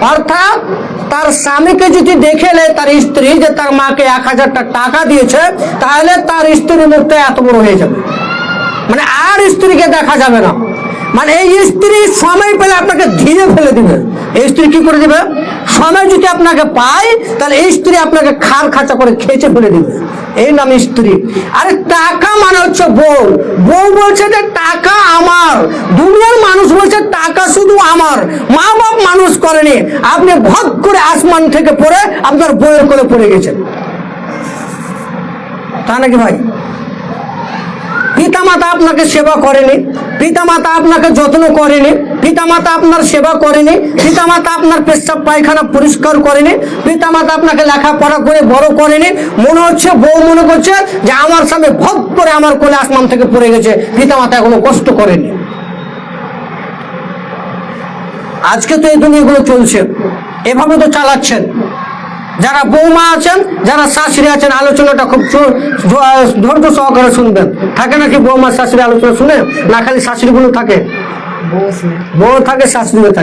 অর্থাৎ তার স্বামীকে যদি দেখে নেয়, তার স্ত্রী যে তার মাকে এক হাজারটা টাকা দিয়েছে, তাহলে তার স্ত্রীর মুখটা এত বড় হয়ে যাবে। মানে আর স্ত্রীকে দেখা যাবে না। মানে এই স্ত্রী সময় পেলে আপনাকে ধীরে ফেলে দিবে। এই স্ত্রী কি করে দিবে? সময় যদি আপনাকে পায়, তাহলে এই স্ত্রী আপনাকে খাল খাঁচা করে খেচে ফেলে দিবে। এই নাম স্ত্রী। আরে টাকা মানে হচ্ছে বউ। বউ বলছে যে, টাকা আমার। টাকা শুধু আমার। মা বাপ মানুষ করেনি। আপনি ভগ করে আসমান থেকে পড়ে আপনার বইয়ের কোলে পড়ে গেছেন। তা নাকি ভাই? পিতামাতা আপনাকে সেবা করেনি, পিতামাতা আপনাকে যত্ন করেনি, পিতামাতা আপনার সেবা করেনি, পিতামাতা আপনার পেশাব পায়খানা পরিষ্কার করেনি, পিতামাতা আপনাকে লেখাপড়া করে বড় করেনি। মনে হচ্ছে, বউ মনে করছে যে আমার সামনে ভোগ করে আমার কোলে আসমান থেকে পড়ে গেছে, পিতামাতা এখনও কষ্ট করেনি। আজকে তো এই দুনিয়াগুলো চলছে। এভাবে তো চালাচ্ছেন। যারা বৌমা আছেন, যারা শাশুড়ি আছেন, আলোচনাটা খুব ধৈর্য সহকারে শুনবেন। থাকে নাকি বৌমা শাশুড়ি আলোচনা শুনে? না খালি শাশুড়িগুলো থাকে? বউ থাকে, শাশুড়িও থাকে।